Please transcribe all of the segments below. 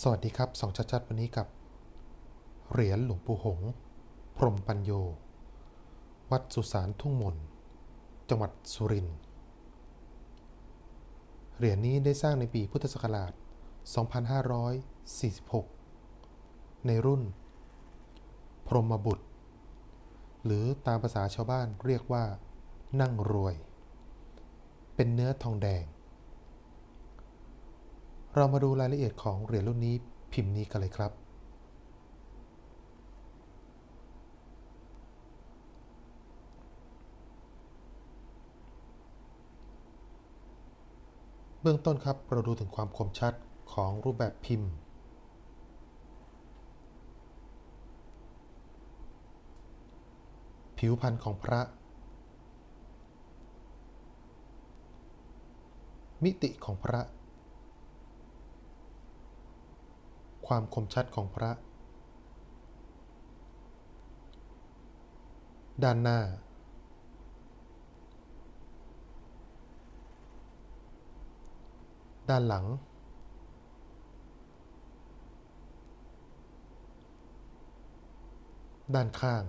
สวัสดีครับสองชัดๆวันนี้กับ เหรียญหลวงปู่หง พรมปัญโย วัดสุสานทุ่งมน จังหวัดสุรินทร์ เหรียญนี้ได้สร้างในปีพุทธศักราช 2546 ในรุ่น พรหมบุตร หรือตามภาษาชาวบ้านเรียกว่า นั่งรวย เป็นเนื้อทองแดง เรามาดูรายละเอียดของเหรียญรุ่นนี้พิมพ์นี้กันเลยครับ เบื้องต้นครับเราดูถึงความคมชัดของรูปแบบพิมพ์ ผิวพรรณของพระ มิติของพระ ความคมชัดของพระ ด้านหน้า ด้านหลัง ด้านข้าง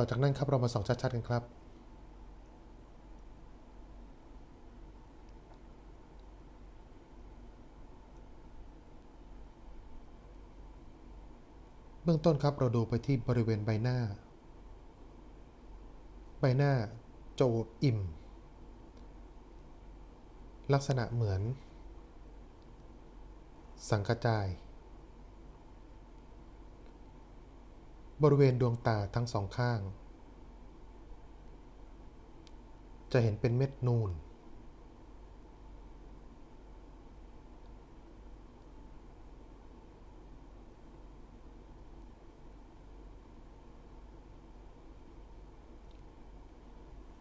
ต่อจากนั้นครับเรามาส่องชัดๆกันครับ เบื้องต้นครับเราดูไปที่บริเวณใบหน้า ใบหน้าโจดอิ่ม ลักษณะเหมือน สังกจาย บริเวณดวงตาทั้งสองข้าง จะเห็นเป็นเม็ดนูน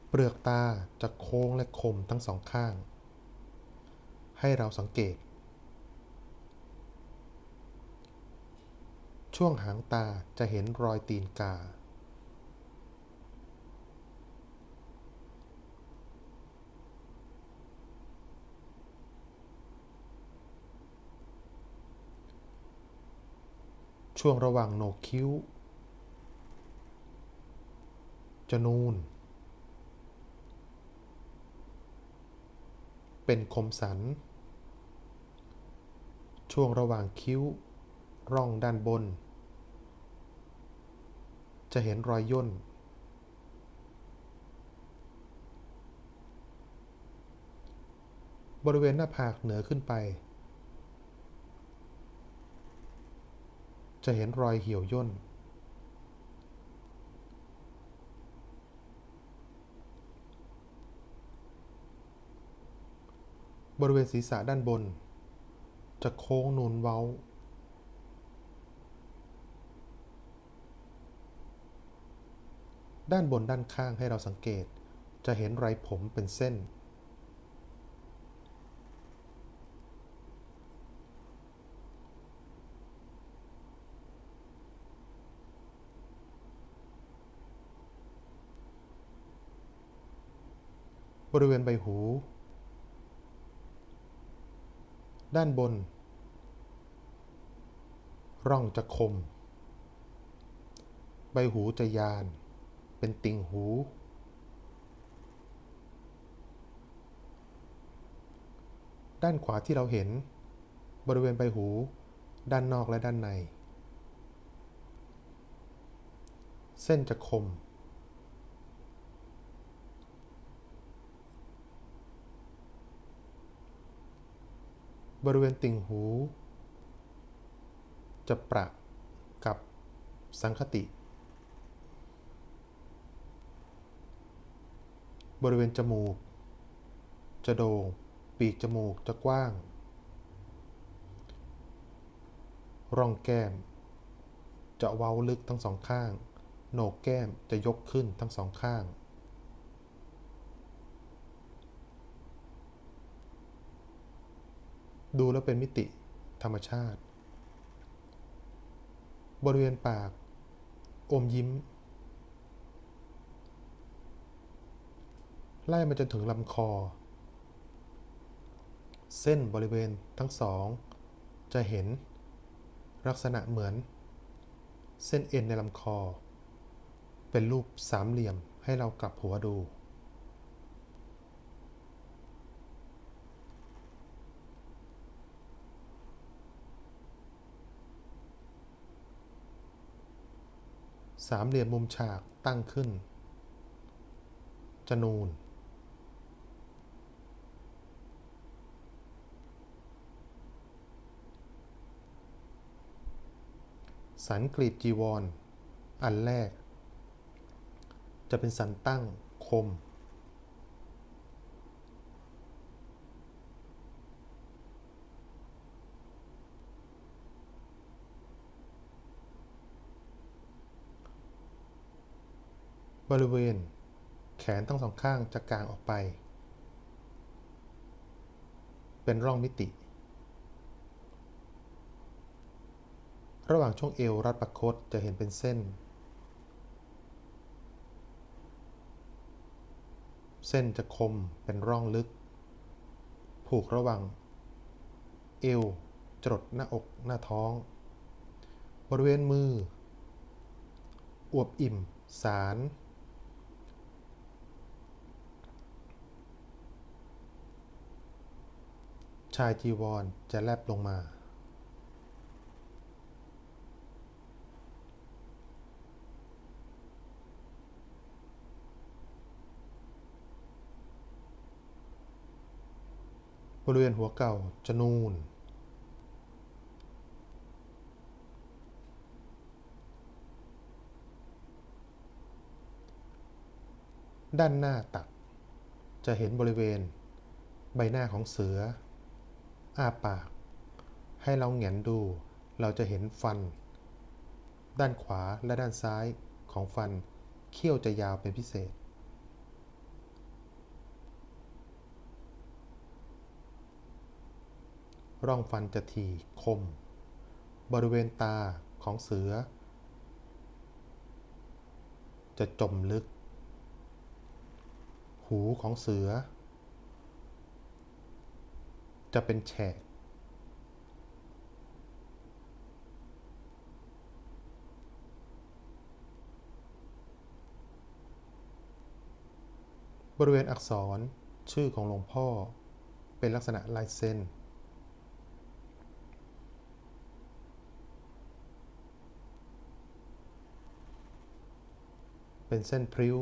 เปลือกตาจะโค้งและคมทั้งสองข้าง ให้เราสังเกต ช่วงหางตาจะเห็นรอยตีนกา ช่วงระหว่างโหนกคิ้ว จะนูน เป็นคมสัน ช่วงระหว่างคิ้วร่องด้านบน จะเห็นรอยย่น บริเวณหน้าผากเหนือขึ้นไป จะเห็นรอยเหี่ยวย่น บริเวณศีรษะด้านบน จะโค้งนูนเว้า ด้านบนด้านข้างให้เราสังเกต จะเห็นไรผมเป็นเส้น บริเวณใบหู ด้านบน ร่องจะคม ใบหูจะยาน เป็นติ่งหู ด้านขวาที่เราเห็น บริเวณใบหู ด้านนอกและด้านใน เส้นจะคม บริเวณติ่งหู จะประกับสังคติ บริเวณจมูก จะโดง่ง ปีกจมูกจะกว้าง ร่องแก้ม จะเว้าลึกทั้งสองข้าง โหนกแก้มจะยกขึ้นทั้งสองข้าง ดูแล้วเป็นมิติธรรมชาติ บริเวณปาก อมยิ้ม ไล่มาจนถึงลำคอ เส้นบริเวณทั้งสอง จะเห็น ลักษณะเหมือน เส้นเอ็นในลำคอ เป็นรูปสามเหลี่ยมให้เรากลับหัวดู สามเหลี่ยมมุมฉากตั้งขึ้น จะนูน สันกรีดจีวรออันแรก จะเป็นสันตั้งคม บริเวณ แขนทั้งสองข้างจะกางออกไป เป็นร่องมิติ ระหว่างช่วงเอวรัดประคตจะเห็นเป็นเส้น เส้นจะคมเป็นร่องลึก ผูกระหว่าง เอวจรดหน้าอกหน้าท้อง บริเวณมือ อวบอิ่ม สาร ชายจีวรจะแลบลงมา บริเวณหัวเก่าจะนูน ด้านหน้าตัก จะเห็นบริเวณ ใบหน้าของเสือ อ้าปาก ให้เราเหงนดู เราจะเห็นฟัน ด้านขวาและด้านซ้ายของฟัน เขี้ยวจะยาวเป็นพิเศษ ร่องฟันจะถี่คม บริเวณตาของเสือ จะจมลึก หูของเสือ จะเป็นแฉก บริเวณอักษรชื่อของหลวงพ่อเป็นลักษณะลายเส้น เป็นเส้นพริ้ว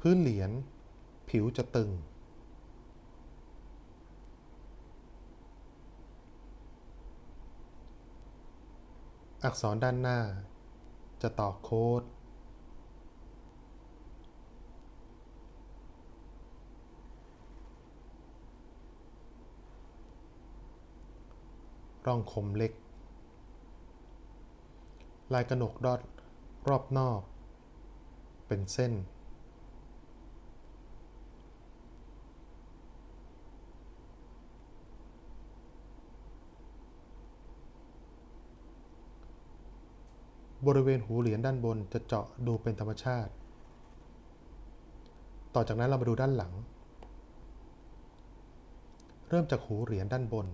พื้นเหรียญผิวจะตึง อักษรด้านหน้าจะต่อโค้ด ร่องคมเล็ก ลายกระหนกดอดรอบนอก เป็นเส้น บริเวณหูเหรียญด้านบนจะเจาะดูเป็นธรรมชาติ ต่อจากนั้นเรามาดูด้านหลัง เริ่มจากหูเหรียญด้านบน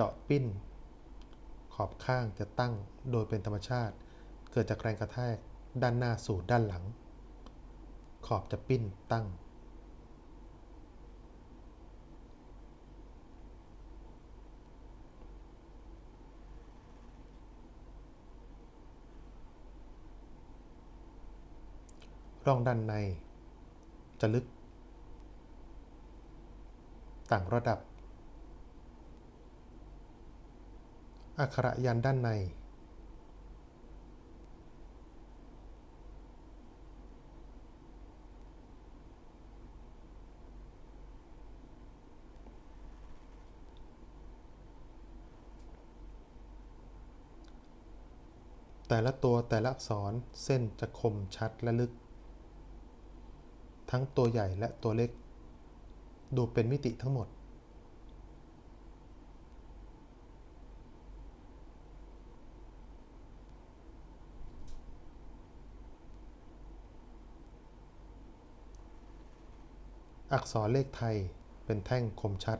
เจาะปิ้น ขอบข้างจะตั้งโดยเป็นธรรมชาติ เกิดจากแรงกระแทกด้านหน้าสู่ด้านหลัง ขอบจะปิ้นตั้ง ร่องด้านใน จะลึก ต่างระดับ อักขระยันด้านใน แต่ละตัวแต่ละอักษรเส้นจะคมชัดและลึก ทั้งตัวใหญ่และตัวเล็ก ดูเป็นมิติทั้งหมด อักษรเลขไทยเป็นแท่งคมชัด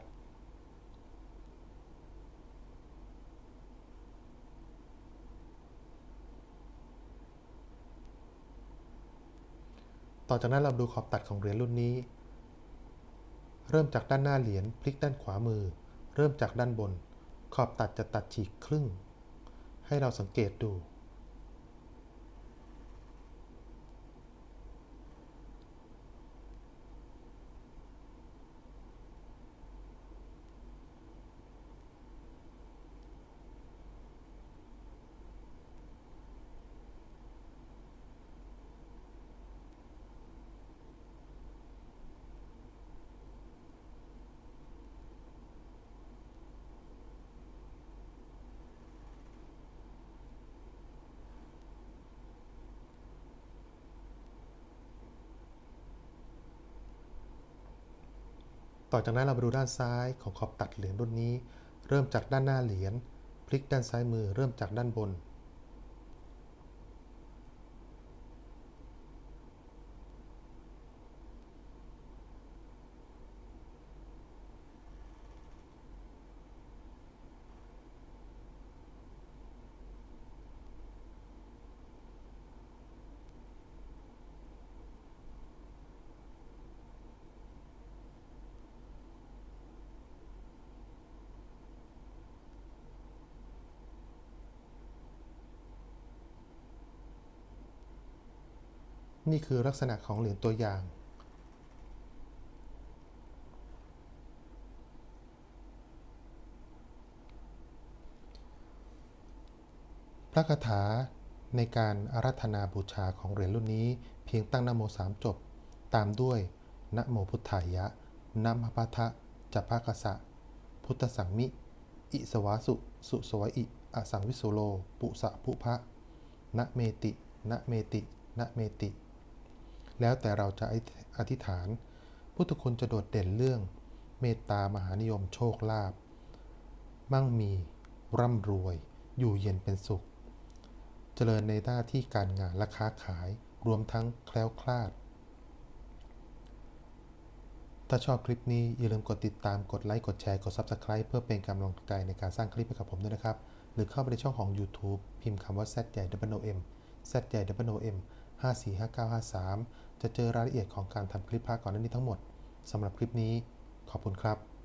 ต่อจากนั้นเราดูขอบตัดของเหรียญรุ่นนี้ เริ่มจากด้านหน้าเหรียญพลิกด้านขวามือ เริ่มจากด้านบน ขอบตัดจะตัดฉีกครึ่ง ให้เราสังเกตดู ต่อจากนั้นเรามาดูด้านซ้ายของขอบตัดเหรียญรุ่นนี้ เริ่มจากด้านหน้าเหรียญพลิกด้านซ้ายมือเริ่มจากด้านบน นี่คือลักษณะของเหรียญตัวอย่าง พระคาถาในการอารัธนาบูชาของเหรียญรุ่นนี้ เพียงตั้งนโมสามจบ ตามด้วยนะโมพุทธายะนะมะพะทะจัพพกสะพุทธสังมิ อิสวาสุ สุสวอิอสังวิสุโล ปุสะภุพะนะเมตินะเมตินะเมติ แล้วแต่เราจะอธิษฐาน พุทธคุณจะโดดเด่นเรื่อง เมตตามหานิยมโชคลาภมั่งมี ร่ำรวย อยู่เย็นเป็นสุข เจริญในหน้าที่การงานและค้าขายรวมทั้งแคล้วคลาด ถ้าชอบคลิปนี้ อย่าลืมกดติดตามกดไลค์ กดแชร์ กด Subscribe เพื่อเป็นกำลังใจในการสร้างคลิปให้กับผมด้วยนะครับ หรือเข้าไปในช่องของ YouTube พิมพ์คำว่า Z ใหญ่ W M Z ใหญ่ W M 545953 จะเจอรายละเอียดของการทำคลิปพระก่อนหน้านี้ทั้งหมดสำหรับคลิปนี้ขอบคุณครับ